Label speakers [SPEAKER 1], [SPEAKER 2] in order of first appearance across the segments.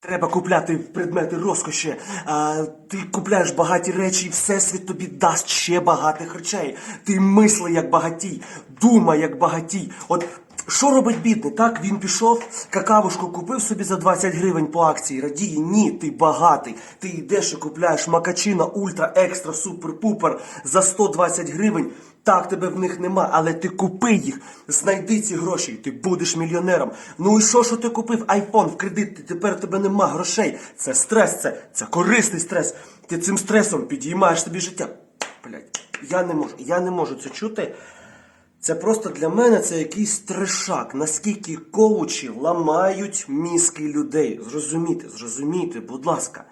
[SPEAKER 1] Треба купляти предмети розкоші. А, ти купляєш багаті речі, і всесвіт тобі дасть ще багатих речей. Ти мисли як багатій, думай як багатій. От що робить бідний? Так він пішов, какавушку купив собі за 20 гривень по акції. Радіє, ні, ти багатий. Ти йдеш і купляєш макачина, ультра, екстра, супер-пупер за 120 гривень. Так, тебе в них нема, але ти купи їх, знайди ці гроші, і ти будеш мільйонером. Ну і що, що ти купив айфон в кредит, тепер тебе нема грошей. Це стрес, це, це корисний стрес. Ти цим стресом підіймаєш собі життя. Блять, я не можу, я не можу це чути. Це просто для мене це якийсь трешак, наскільки коучі ламають мізки людей. Зрозумійте, зрозумійте, будь ласка.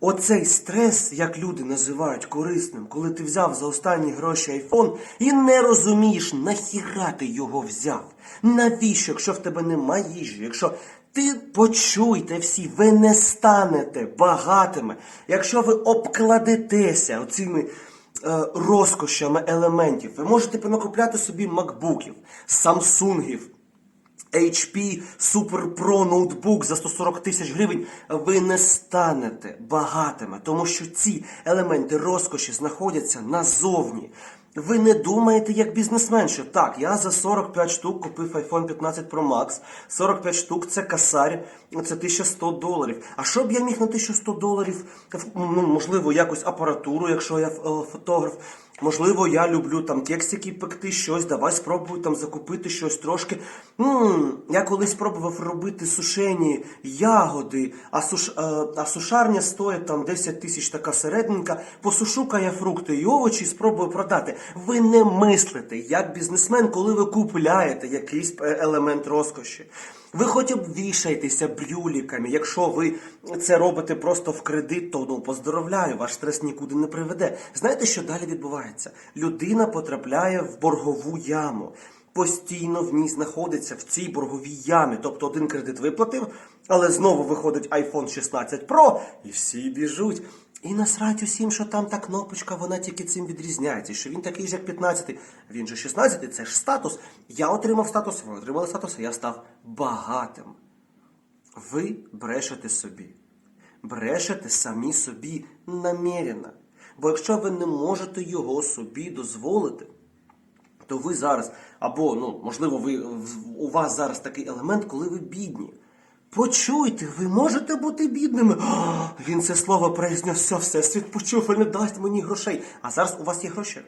[SPEAKER 1] Оцей стрес, як люди називають корисним, коли ти взяв за останні гроші айфон і не розумієш, нахіра ти його взяв. Навіщо, якщо в тебе нема їжі, якщо ти почуйте всі, ви не станете багатими, якщо ви обкладетеся оцими е, розкошами елементів, ви можете понакупляти собі макбуків, самсунгів, HP Super Pro ноутбук за 140 тисяч гривень, ви не станете багатими, тому що ці елементи розкоші знаходяться назовні. Ви не думаєте як бізнесмен, що так, я за 45 штук купив iPhone 15 Pro Max, 45 штук це касарь, це 1100 доларів. А що б я міг на 1100 доларів, ну, можливо, якось апаратуру, якщо я фотограф, Можливо, я люблю там текстики пекти щось, давай спробую там закупити щось трошки. м я колись пробував робити сушені ягоди, а, суш, е, а сушарня стоїть там 10 тисяч така середненька. Посушу-ка я фрукти і овочі, спробую продати. Ви не мислите як бізнесмен, коли ви купляєте якийсь е, елемент розкоші. Ви хоч обвішайтеся брюліками. Якщо ви це робите просто в кредит, то ну поздоровляю, ваш стрес нікуди не приведе. Знаєте, що далі відбувається? Людина потрапляє в боргову яму. Постійно в ній знаходиться в цій борговій ямі. Тобто один кредит виплатив, але знову виходить iPhone 16 Pro, і всі біжуть. І насрать усім, що там та кнопочка, вона тільки цим відрізняється, що він такий ж, як 15 й він же 16 й це ж статус. Я отримав статус, ви отримали статус, а я став багатим. Ви брешете собі. Брешете самі собі намірено. Бо якщо ви не можете його собі дозволити, то ви зараз, або, ну, можливо, ви, у вас зараз такий елемент, коли ви бідні. Почуйте, ви можете бути бідними. О, він це слово произнес, все, все, світ почув і не дасть мені грошей. А зараз у вас є гроші.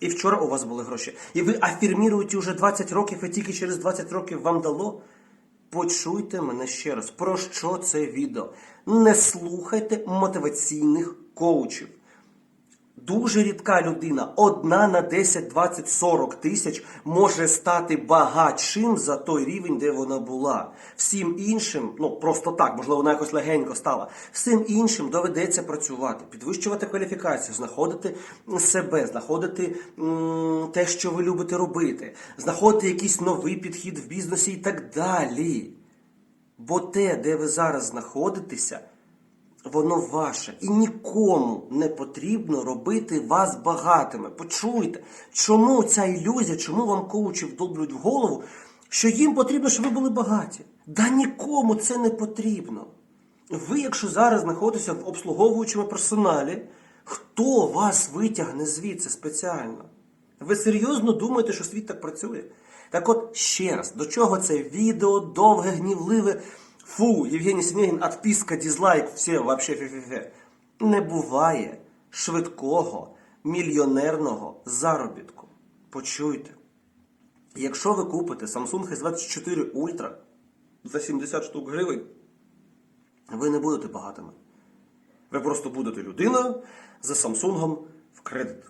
[SPEAKER 1] І вчора у вас були гроші. І ви афірміруєте вже 20 років, і тільки через 20 років вам дало. Почуйте мене ще раз. Про що це відео? Не слухайте мотиваційних коучів. Дуже рідка людина, одна на 10, 20, 40 тисяч може стати багатшим за той рівень, де вона була. Всім іншим, ну просто так, можливо, вона якось легенько стала. Всім іншим доведеться працювати, підвищувати кваліфікацію, знаходити себе, знаходити м, те, що ви любите робити, знаходити якийсь новий підхід в бізнесі і так далі. Бо те, де ви зараз знаходитеся, воно ваше. І нікому не потрібно робити вас багатими. Почуйте, чому ця ілюзія, чому вам коучі вдоблюють в голову, що їм потрібно, щоб ви були багаті. Да нікому це не потрібно. Ви, якщо зараз знаходитеся в обслуговуючому персоналі, хто вас витягне звідси спеціально? Ви серйозно думаєте, що світ так працює? Так от ще раз, до чого це відео довге, гнівливе. Фу, Євгеній Сінєгін, отписка, дізлайк, все, вообще фе-фе-фе. Не буває швидкого мільйонерного заробітку. Почуйте. Якщо ви купите Samsung S24 Ultra за 70 штук гривень, ви не будете багатими. Ви просто будете людиною за Samsung в кредит.